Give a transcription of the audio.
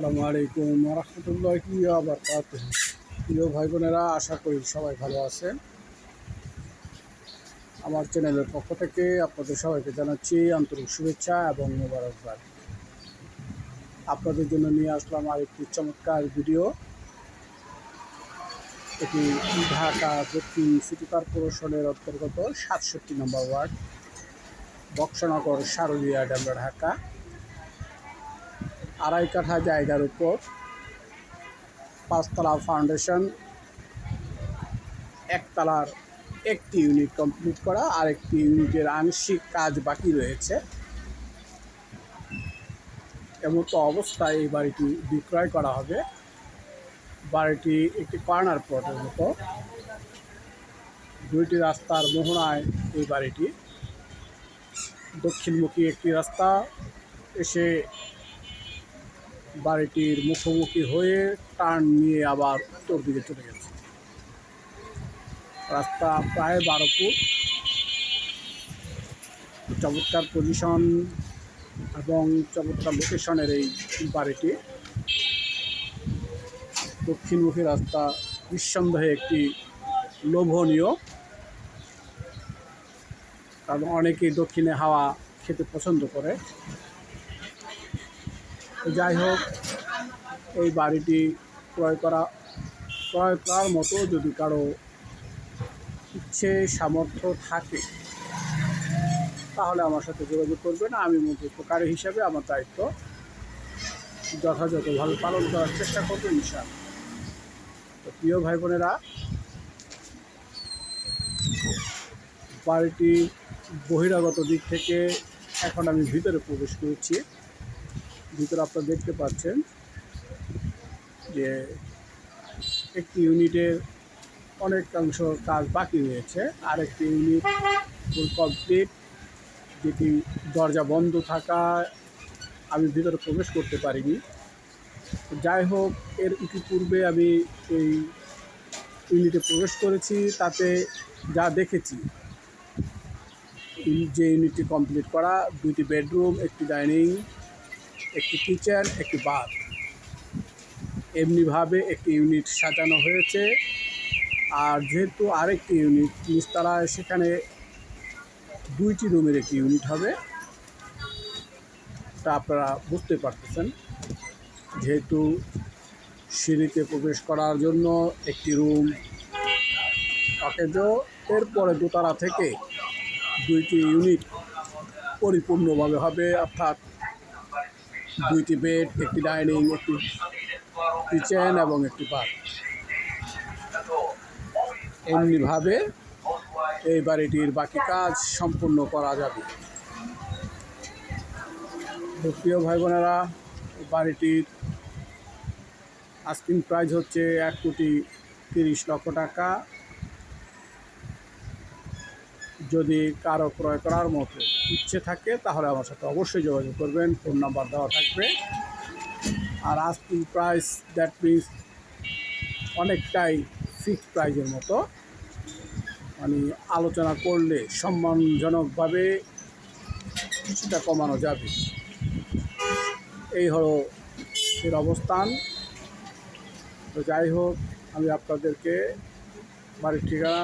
আসসালামু আলাইকুম রহমতুল্লাহি বারকাত প্রিয় ভাই বোনেরা আশা করি সবাই ভালো আছেন। আমার চ্যানেলের পক্ষ থেকে আপনাদের সবাইকে জানাচ্ছি আন্তরিক শুভেচ্ছা এবং মোবারকবাদ। আপনাদের জন্য নিয়ে আসলাম আরেকটি চমৎকার ভিডিও। এটি ঢাকা দক্ষিণ সিটি কর্পোরেশনের অন্তর্গত সাতষট্টি নম্বর ওয়ার্ড, বক্সনগর সারুলিয়া ডামরা, ঢাকা। আড়াই কাঠা জায়গার উপর পাঁচতলা ফাউন্ডেশন একতলার একটি ইউনিট কমপ্লিট করা, আর একটি ইউনিটের আংশিক কাজ বাকি রয়েছে। এমতো অবস্থায় এই বাড়িটি বিক্রয় করা হবে। বাড়িটি একটি কর্নার প্লটের মতো। দুইটি রাস্তার মোহনায় এই বাড়িটি। দক্ষিণমুখী একটি রাস্তা এসে বাড়িটির মুখোমুখি হয়ে টার্ন নিয়ে আবার উত্তর দিকে চলে গেছে। রাস্তা প্রায় বারো ফুট। চমৎকার পজিশন এবং চমৎকার লোকেশনের এই বাড়িটি। দক্ষিণমুখী রাস্তা নিঃসন্দেহে একটি লোভনীয়। কারণ অনেকেই দক্ষিণে হাওয়া খেতে পছন্দ করে। যাই হোক, এই বাড়িটি ক্রয় করা, ক্রয় করার মতো যদি কারও ইচ্ছে, সামর্থ্য থাকে, তাহলে আমার সাথে যোগাযোগ করবেন। আমি মধ্যস্থকারী হিসাবে আমার দায়িত্ব যথাযথভাবে পালন করার চেষ্টা করব ইনশাল তো প্রিয় ভাই বোনেরা বাড়িটি বহিরাগত দিক থেকে এখন আমি ভিতরে প্রবেশ করেছি। ভিতরে আপনারা দেখতে পাচ্ছেন যে একটি ইউনিটের অনেকাংশ কাজ বাকি রয়েছে। আর একটি ইউনিট ফুল কমপ্লিট যেটি দরজা বন্ধ থাকা আমি ভিতরে প্রবেশ করতে পারিনি। যাই হোক, এর ইতিপূর্বে আমি এই ইউনিটে প্রবেশ করেছি, তাতে যা দেখেছি, যে ইউনিটটি কমপ্লিট করা দুটি বেডরুম একটি ডাইনিং একটি কিচেন, একটি বাথ এমনিভাবে একটি ইউনিট সাজানো হয়েছে। আর যেহেতু আরেকটি ইউনিট নিচতলায় সেখানে দুইটি রুমের একটি ইউনিট হবে। তা আপনারা বুঝতে পারতেছেন। যেহেতু সিঁড়িতে প্রবেশ করার জন্য একটি রুম অকেজ এরপরে দোতলা থেকে দুইটি ইউনিট পরিপূর্ণভাবে হবে, অর্থাৎ দুইটি বেড, একটি ডাইনিং, একটি কিচেন এবং একটি বাথ এমনিভাবে এই বাড়িটির বাকি কাজ সম্পূর্ণ করা যাবে। প্রিয় ভাই বোনেরা বাড়িটির আস্কিং প্রাইস হচ্ছে এক কোটি তিরিশ লক্ষ টাকা। যদি কারও ক্রয় করার মতো ইচ্ছে থাকে, তাহলে আমার সাথে অবশ্যই যোগাযোগ করবেন। ফোন নাম্বার দেওয়া থাকবে। আর আস্কিং প্রাইস দ্যাট মিনস অনেকটাই ফিক্সড প্রাইজের মতো। মানে আলোচনা করলে সম্মানজনকভাবে কিছুটা কমানো যাবে। এই হলো এর অবস্থান। তো যাই হোক, আমি আপনাদেরকে বাড়ির ঠিকানা